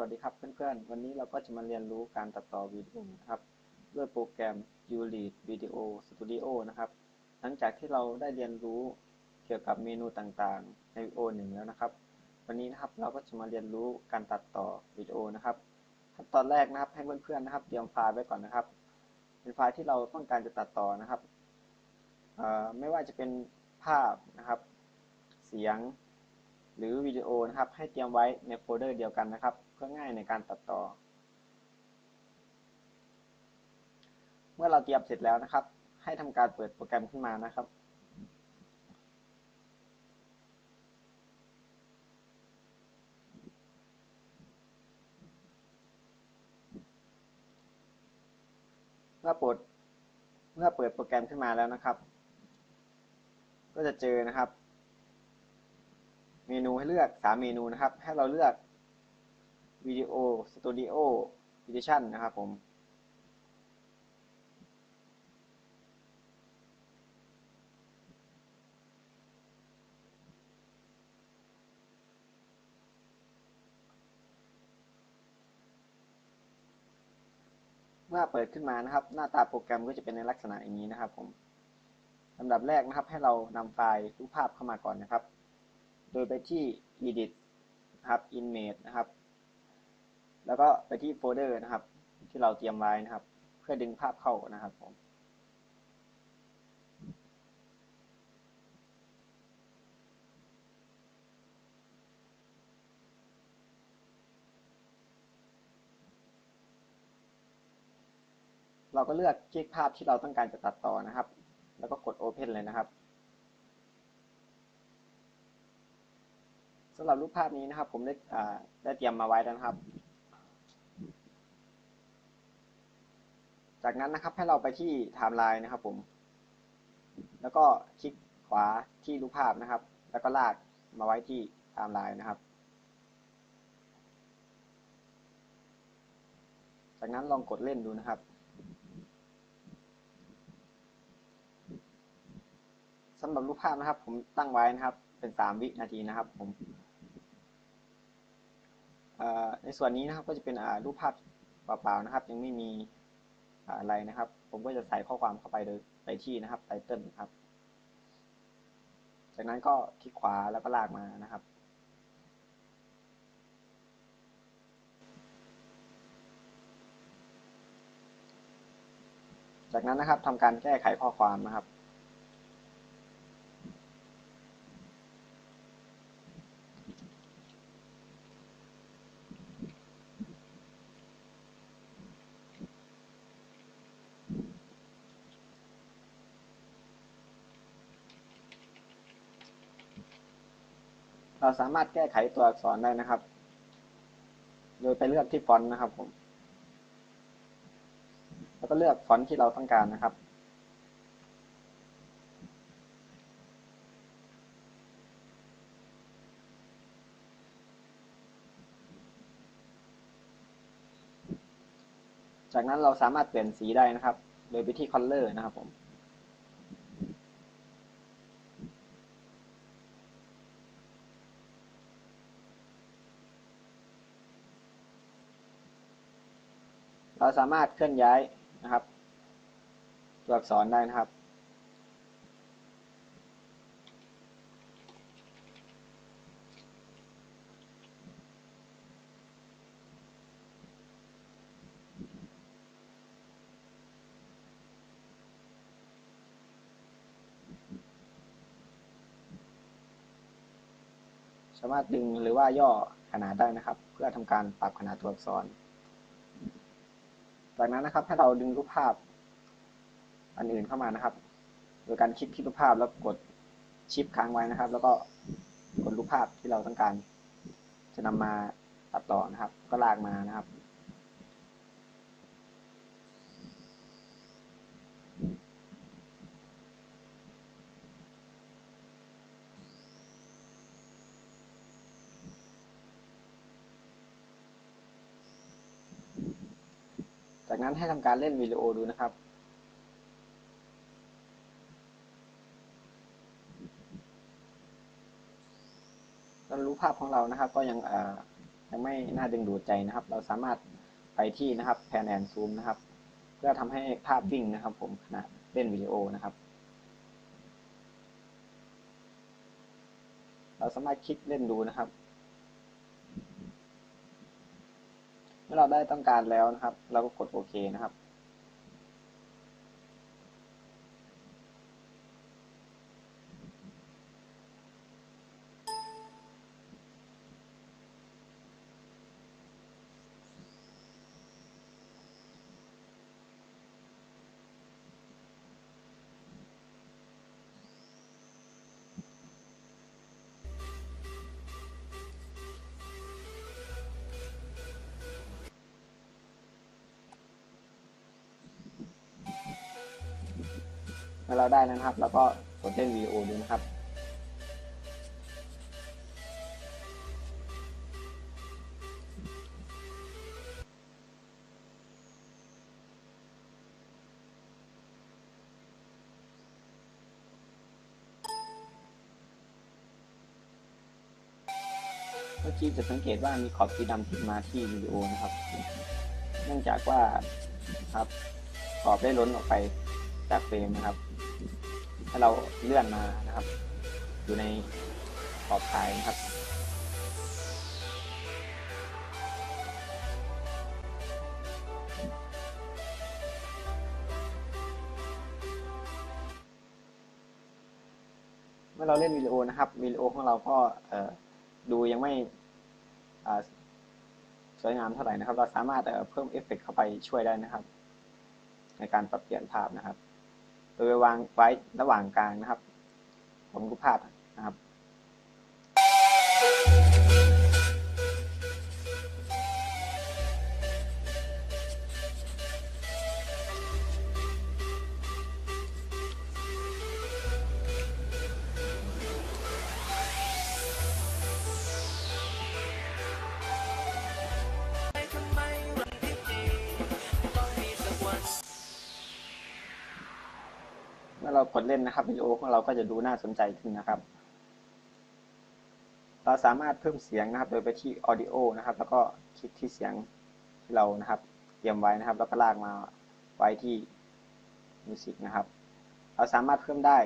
วัสดีครับเพื่อนๆ วันนี้เราก็จะมาเรียนรู้การตัดต่อวิดีโอนะครับ ด้วยโปรแกรม Ulead Video Studio นะครับ หลังจากที่เราได้เรียนรู้เกี่ยวกับเมนูต่างๆในวิดีโอหนึ่งแล้วนะครับ วันนี้นะครับเราก็จะมาเรียนรู้การตัดต่อวิดีโอนะครับขั้นตอนแรกนะครับให้เพื่อนๆนะครับเตรียมไฟล์ไว้ก่อนนะครับ เป็นไฟล์ที่เราต้องการจะตัดต่อนะครับไม่ว่าจะเป็นภาพนะครับ เสียงหรือวิดีโอนะครับให้เตรียมไว้ในโฟลเดอร์เดียวกันนะครับ พื่อง่ายในการตัดต่อ เมื่อเราเตรียมเสร็จแล้วนะครับ ให้ทำการเปิดโปรแกรมขึ้นมานะครับเมื่อเปิดเมื่อเปิดโปรแกรมขึ้นมาแล้วนะครับ ก็จะเจอนะครับ เมนูให้เลือก 3 เมนูนะครับ ให้เราเลือก วิดีโอสตูดิโอวิดิชันนะครับผม เมื่อเปิดขึ้นมานะครับ หน้าตาโปรแกรมก็จะเป็นในลักษณะอย่างนี้นะครับผมลำดับแรกนะครับให้เรานำไฟล์รูปภาพเข้ามาก่อนนะครับ โดยไปที่ edit นะครับ image นะครับ แล้วก็ไปที่โฟลเดอร์นะครับ ที่เราเตรียมไว้นะครับ เพื่อดึงภาพเข้านะครับผมเราก็เลือกคลิกภาพที่เราต้องการจะตัดต่อนะครับ แล้วก็กด Open เลยนะครับสำหรับรูปภาพนี้นะครับ ผมได้ได้เตรียมมาไว้แล้วนะครับ จากนั้นนะครับให้เราไปที่ไทม์ไลน์นะครับผม แล้วก็คลิกขวาที่รูปภาพนะครับ แล้วก็ลากมาไว้ที่ไทม์ไลน์นะครับ จากนั้นลองกดเล่นดูนะครับ สำหรับรูปภาพนะครับ ผมตั้งไว้นะครับ เป็นสามวินาทีนะครับ ผมในส่วนนี้นะครับก็จะเป็นรูปภาพเปล่าๆนะครับ ยังไม่มี อะไรนะครับ ผมก็จะใส่ข้อความเข้าไปโดยไปที่นะครับไตเติลครับ จากนั้นก็คลิกขวาแล้วก็ลากมานะครับ จากนั้นนะครับทำการแก้ไขข้อความนะครับ เราสามารถแก้ไขตัวอักษรได้นะครับ โดยไปเลือกที่ฟอนต์นะครับผม แล้วก็เลือกฟอนต์ที่เราต้องการนะครับ จากนั้นเราสามารถเปลี่ยนสีได้นะครับ โดยไปที่ Color นะครับผม เราสามารถเคลื่อนย้ายนะครับ ตัวอักษรได้นะครับ สามารถดึงหรือว่าย่อขนาดได้นะครับ เพื่อทำการปรับขนาดตัวอักษร จากนั้นนะครับให้เราดึงรูปภาพอันอื่นเข้ามานะครับ โดยการคลิกที่รูปภาพแล้วกดชิปค้างไว้นะครับ แล้วก็กดรูปภาพที่เราต้องการ จะนำมาตัดต่อนะครับ ก็ลากมานะครับ จากนั้นให้ทำการเล่นวิดีโอดูนะครับแล้วรูปภาพของเรานะครับ ก็ยังยังไม่น่าดึงดูดใจนะครับ เราสามารถไปที่นะครับแพนแอนซูมนะครับ เพื่อทำให้ภาพวิ่งนะครับ ผมขณะเล่นวิดีโอนะครับ เราสามารถคลิกเล่นดูนะครับ เมื่อเราได้ต้องการแล้วนะครับ เราก็กดโอเคนะครับ อเราได้นะครับ แล้วก็กดเล่นวิดีโอดูนะครับ เมื่อกี้จะสังเกตว่ามีขอบสีดำติดมาที่วิดีโอนะครับ เนื่องจากว่าครับขอบได้ล้นออกไปจากเฟรมนะครับ ถ้าเราเลื่อนมานะครับ อยู่ในขอบถ่ายนะครับ เมื่อเราเล่นวิดีโอนะครับวิดีโอของเราก็ดูยังไม่สวยงามเท่าไหร่นะครับ เราสามารถเพิ่มเอฟเฟกต์เข้าไปช่วยได้นะครับ ในการปรับเปลี่ยนภาพนะครับ โดยวางไว้ระหว่างกลางนะครับของรูปภาพนะครับ เรากดเล่นนะครับวิดีโอของเราก็จะดูน่าสนใจขึ้นนะครับ เราสามารถเพิ่มเสียงนะครับ โดยไปที่ audio นะครับ แล้วก็คลิกที่เสียงที่เรานะครับเตรียมไว้นะครับ แล้วก็ลากมาไว้ที่ music นะครับ เราสามารถเพิ่มได้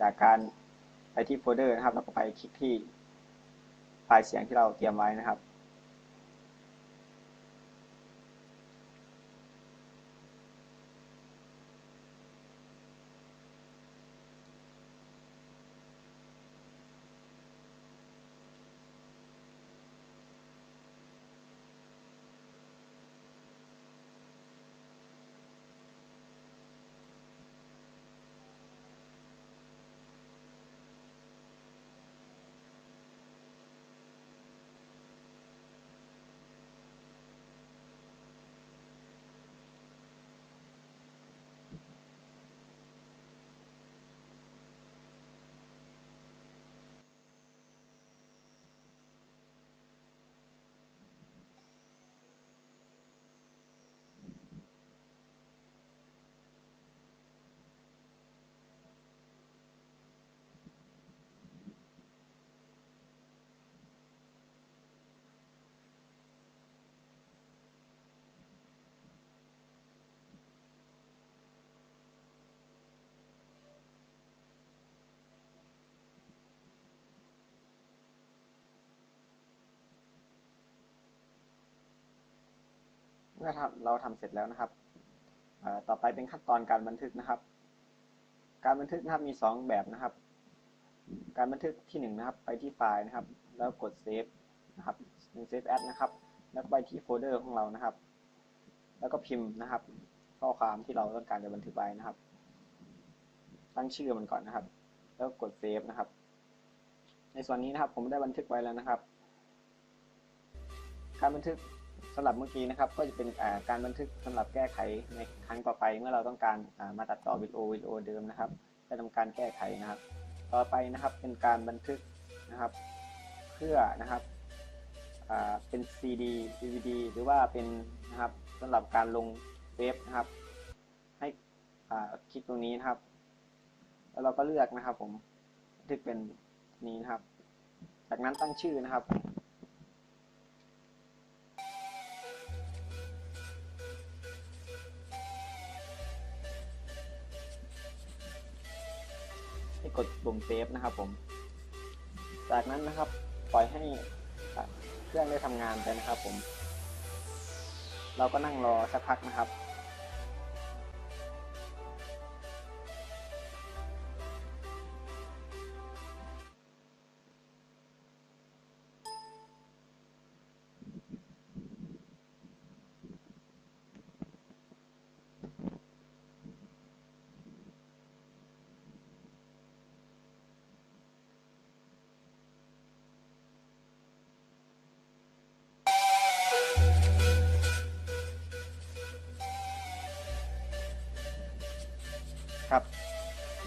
จากการไปที่โฟลเดอร์นะครับ แล้วก็ไปคลิกที่ไฟล์เสียงที่เราเตรียมไว้นะครับ เมื่อเราทำเสร็จแล้วนะครับต่อไปเป็นขั้นตอนการบันทึกนะครับ การบันทึกนะครับมีสองแบบนะครับ การบันทึกที่หนึ่งนะครับ ไปที่ไฟล์นะครับ แล้วกดเซฟนะครับเซฟแอดนะครับ แล้วไปที่โฟลเดอร์ของเรานะครับ แล้วก็พิมพ์นะครับ ข้อความที่เราต้องการจะบันทึกไว้นะครับ ตั้งชื่อมันก่อนนะครับ แล้วกดเซฟนะครับ ในส่วนนี้นะครับผมได้บันทึกไว้แล้วนะครับ การบันทึก สำหรับเมื่อกี้นะครับก็จะเป็นการบันทึกสำหรับแก้ไขในครั้งต่อไป เมื่อเราต้องการมาตัดต่อวิดีโอวิดีโอเดิมนะครับจะทำการแก้ไขนะครับ ต่อไปนะครับเป็นการบันทึกนะครับ เพื่อนะครับเป็น CD DVD หรือว่าเป็นนะครับสำหรับการลงเว็บนะครับ ให้คลิกตรงนี้นะครับ แล้วเราก็เลือกนะครับผมบันทึกเป็นนี้นะครับ จากนั้นตั้งชื่อนะครับ ให้กดปุ่มเซฟนะครับผม จากนั้นนะครับปล่อยให้เครื่องได้ทำงานไปนะครับผม เราก็นั่งรอสักพักนะครับ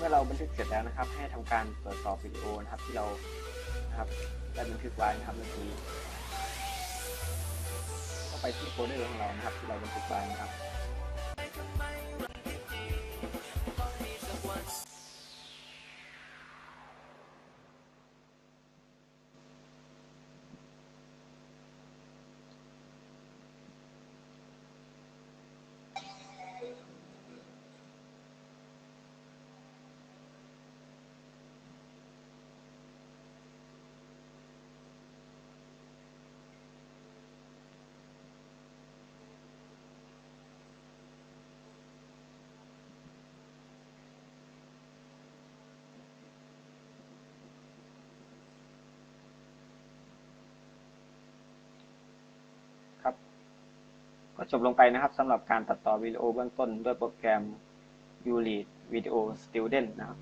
มื่อเราบันทึกเสร็จแล้วนะครับ ให้ทำการตรวจสอบวิดีโอนะครับที่เรานะครับได้บันทึกไว้นะครับเมื่อกี้ก็ไปที่โฟลเดอร์ของเรานะครับ ที่เราบันทึกไว้นะครับ ก็จบลงไปนะครับสำหรับการตัดต่อวิดีโอเบื้องต้นด้วยโปรแกรม u l e a d Video Student นะครับ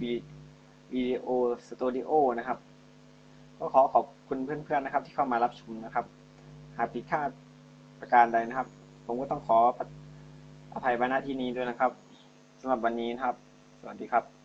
Video Studio นะครับ ก็ขอขอบคุณเพื่อนๆนะครับที่เข้ามารับชมนะครับ หากผิดพลาดประการใดนะครับ ผมก็ต้องขออภัยไว้ณที่นี้ด้วยนะครับสำหรับวันนี้นะครับ สวัสดีครับ